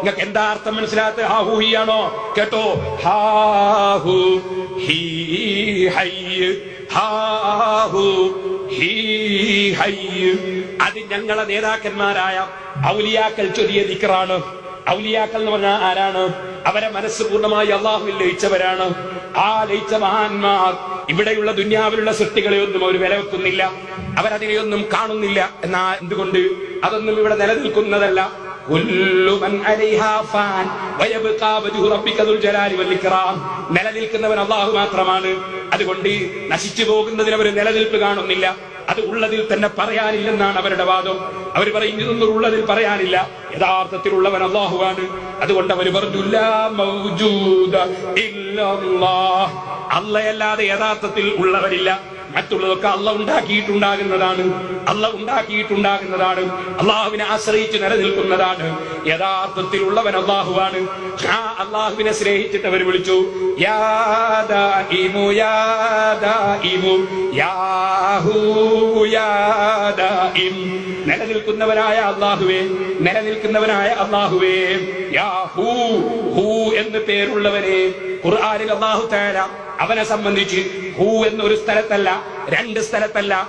നിങ്ങൾക്ക് എന്താ അർത്ഥം മനസ്സിലാത്ത ഹാ ഹു ആണോ? കേട്ടോ. ഹാഹു ഹീ ഹൈ. ഹാഹു ഹീ ഹൈ. അത് ഞങ്ങളെ നേതാക്കന്മാരായ ഔലിയാക്കൽ ചൊല്ലിയ ദിക്റാണ്. ഔലിയാക്കൽ എന്ന് പറഞ്ഞാൽ ആരാണ്? അവരെ മനസ്സ് പൂർണമായി അള്ളാഹുവിൽ ലയിച്ചവരാണ്. ആ ലയിച്ച മഹാന്മാർ ഇവിടെയുള്ള ദുന്യാവിലുള്ള സൃഷ്ടികളെ ഒന്നും അവർ വില വെക്കുന്നില്ല അവരതിനെയൊന്നും കാണുന്നില്ല. എന്നാ എന്തുകൊണ്ട്? അതൊന്നും ഇവിടെ നിലനിൽക്കുന്നതല്ല. നിലനിൽക്കുന്നവൻ അള്ളാഹു മാത്രമാണ്. അതുകൊണ്ട് നശിച്ചു പോകുന്നതിന് അവർ നിലനിൽപ്പ് കാണുന്നില്ല. അത് ഉള്ളതിൽ തന്നെ പറയാനില്ലെന്നാണ് അവരുടെ വാദം. അവർ പറയും ഇതൊന്നും ഉള്ളതിൽ പറയാനില്ല. യഥാർത്ഥത്തിലുള്ളവൻ അള്ളാഹുവാണ് അതുകൊണ്ട് അവർ പറഞ്ഞു അല്ലയല്ലാതെ യഥാർത്ഥത്തിൽ ഉള്ളവരില്ല. മറ്റുള്ളതൊക്കെ അല്ല ഉണ്ടാക്കിയിട്ടുണ്ടാകുന്നതാണ്. അല്ല ഉണ്ടാക്കിയിട്ടുണ്ടാകുന്നതാണ്. അള്ളാഹുവിനെ ആശ്രയിച്ച് നിലനിൽക്കുന്നതാണ്. യഥാർത്ഥത്തിലുള്ളവൻ അള്ളാഹുവാണ്. ആ അള്ളാഹുവിനെ സ്നേഹിച്ചിട്ട് അവർ വിളിച്ചു യാദാ ഇമു യാദാ ഇമു യാ. നിലനിൽക്കുന്നവനായ അള്ളാഹുവേ നിലനിൽക്കുന്നവനായ അള്ളാഹുവേ. യാ ഹൂ ഹൂ എന്ന് പേരുള്ളവനെ ഖുർആാനിൽ അള്ളാഹു തേര അവനെ സംബന്ധിച്ച് ഹൂ എന്നൊരു സ്ഥലത്തല്ല രണ്ട് സ്ഥലത്തല്ല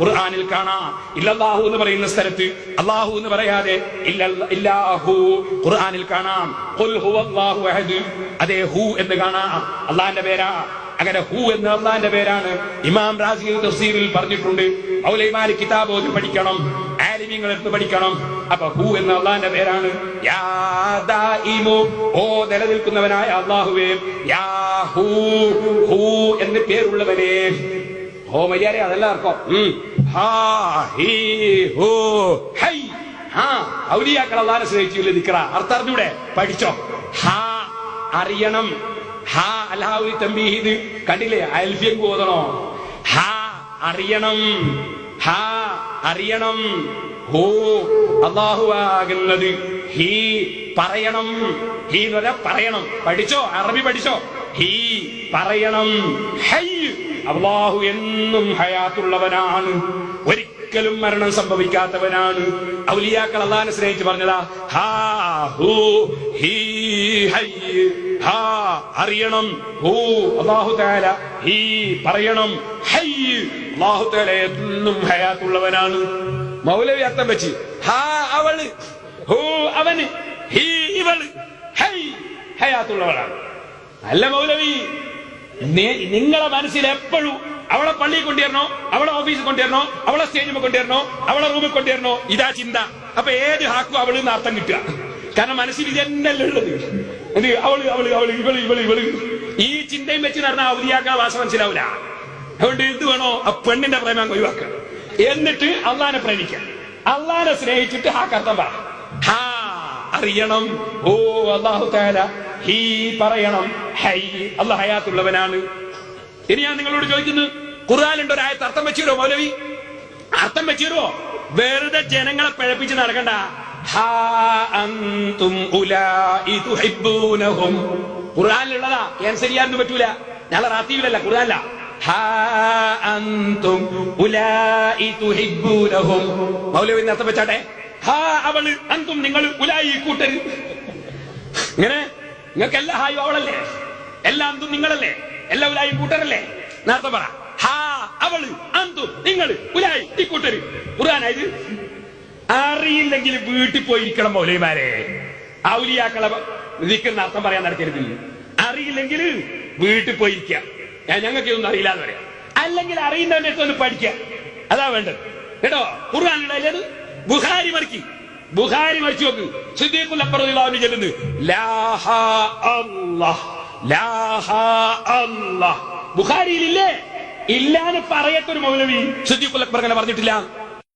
ഖുർആാനിൽ കാണാം. ഇല്ലല്ലാഹു എന്ന് പറയുന്ന സ്ഥലത്ത് അള്ളാഹു എന്ന് പറയാതെ ഇല്ലാഹു ഖുർആനിൽ കാണാം. അതേ ഹൂ എന്ന് കാണാം. അള്ളാഹിന്റെ പേരാ അങ്ങനെ ഹൂ എന്ന അള്ളാന്റെ പേരാണ് ഇമാം റാസി തഫ്സീറിൽ പറഞ്ഞിട്ടുണ്ട്. മൗലൈമാര് കിതാബ് ഓതി പഠിക്കണം ആലിമീങ്ങൾ എടുത്ത് പഠിക്കണം. അപ്പൊ ഹൂ എന്ന അള്ളാന്റെ പേരാണ് ഓ നിലനിൽക്കുന്നവനായ അള്ളാഹുവേ യാ ഹൂ ഹൂ എന്ന് പേരുള്ളവനെ. അതല്ല. ഹാ, ഹൂ, ഹൈ. ഹാ, ഔലിയാക്കൾ അള്ളാനെ സ്നേഹിച്ചില്ല നിക്കറ അർത്ഥം അറിഞ്ഞൂടെ? പഠിച്ചോ? ഹാ അറിയണം. ഹാ അലാഹുൽ തമ്പീഹിത് കണ്ടില്ലേ? അൽഫിയം ഓതണോ ഹാ അറിയണം. ഹാ അറിയണം. ഹോ അള്ളാഹുവാകുന്നത് ഹീ പറയണം. ഹീ എന്ന് പറഞ്ഞാൽ പറയണം. പഠിച്ചോ? അറബി പഠിച്ചോ? ഹീ പറയണം. ഹൈ. അള്ളാഹു എന്നും ഹയാത്തുള്ളവനാണ്. ഒരിക്കലും മരണം സംഭവിക്കാത്തവനാണ്. ഔലിയാക്കൾ അള്ളാഹാനെ സ്നേഹിച്ച് പറഞ്ഞതാ ഹാ ഹൂ ഹീ ഹൈ ഹാ അറിയണം ഹൂ അള്ളാഹു താല ഹീ പറയണം ഹൈ അള്ളാഹു താല എന്നും ഹയാത്തുള്ളവനാണ്. മൗലവി അർത്ഥം വെച്ച് ഹാ അവൾ ഹൂ അവന് ഹീ ഇവൾ ഹൈ ഹയാത്തുള്ളവനാണ്. അല്ല മൗലവി നിങ്ങളെ മനസ്സിൽ എപ്പോഴും അവളെ പള്ളിയിൽ കൊണ്ടുവരണോ? അവളെ ഓഫീസിൽ കൊണ്ടുവരണോ? അവളെ സ്റ്റേജിൽ കൊണ്ടുവരണോ? അവളെ റൂമിൽ കൊണ്ടുവരണോ? ഇതാ ചിന്ത. അപ്പൊ ഏത് ഹാക്കും അവൾ അർത്ഥം കിട്ടുക. കാരണം മനസ്സിൽ ഇത് തന്നെയല്ലേ ഉള്ളത്. എന്ത് അവൾ അവൾ അവൾ ഇവൾ ഇവൾ ഇവൾ. ഈ ചിന്തയും വെച്ച് നടന്ന അവധിയാക്കാൻ വാസ മനസ്സിലാവില്ല അതുകൊണ്ട് എന്ത് വേണോ ആ പെണ്ണിന്റെ പ്രേമം ഒഴിവാക്കുക. എന്നിട്ട് അള്ളാനെ പ്രേമിക്ക അള്ളാനെ സ്നേഹിച്ചിട്ട് ഹാക്കർത്ഥം പറ. ഹാ അറിയണം. ഓ അള്ളാഹു താല ഹീ പറയണം. ഹൈ അല്ല ഹയാത്തുള്ളവനാണ്. ഇനി ഞാൻ നിങ്ങളോട് ചോദിക്കുന്നു ഖുർആാനുണ്ട് ആയത്ത് അർത്ഥം വെച്ചിരുവോ മൗലവി? അർത്ഥം വെച്ചിരുവോ വെറുതെ ജനങ്ങളെ പിഴപ്പിച്ച് നടക്കണ്ട. ഖുർആനിലുള്ളതാ ക്യാൻസർ ചെയ്യാനൊന്നും പറ്റൂല. ഞങ്ങളെ റാത്തീവിലല്ല ഖുർആനല്ല. മൗലവി അർത്ഥം വെച്ചാട്ടെ? ഹാ അവൾ അന്തും നിങ്ങൾ ഉലായി കൂട്ടര്. ഇങ്ങനെ? നിങ്ങൾക്ക് എല്ലാ ഹായും അവളല്ലേ? എല്ലാ അന്തും നിങ്ങളല്ലേ? എല്ലാ ഉലായും കൂട്ടരല്ലേ? നേരത്തെ പറ. നിങ്ങൾ ഉലായി ഈ കൂട്ടര്. ഖുർആനായത് അറിയില്ലെങ്കിൽ വീട്ടിൽ പോയിരിക്കണം മൗലൈമാരെ ഔലിയാക്കളെ നിൽക്കുന്ന അർത്ഥം പറയാൻ നടക്കരുത്. അറിയില്ലെങ്കിൽ വീട്ടിൽ പോയിരിക്ക ഞാൻ ഞങ്ങൾക്ക് ഇതൊന്നും അറിയില്ല പറയാം. അല്ലെങ്കിൽ അറിയുന്നവന്റെ അടുത്ത് ഒന്ന് പഠിക്ക അതാ വേണ്ടത്. കേട്ടോ? ഖുർആാനുള്ളത് ബുഹാരി മറിക്ക് ബുഹാരി മറിച്ചു നോക്ക്. സിദ്ദീഖുൽ അക്ബർ റളിയല്ലാഹു ചെല്ലുന്നു. ലാഹ അല്ലാഹ്. ലാഹ അല്ലാഹ്. ബുഖാരിയിലില്ലേ? ഇല്ലാന്ന് പറയത്തൊരു മൗലവി സിദ്ദീഖുൽ അക്ബർ അങ്ങനെ പറഞ്ഞിട്ടില്ല.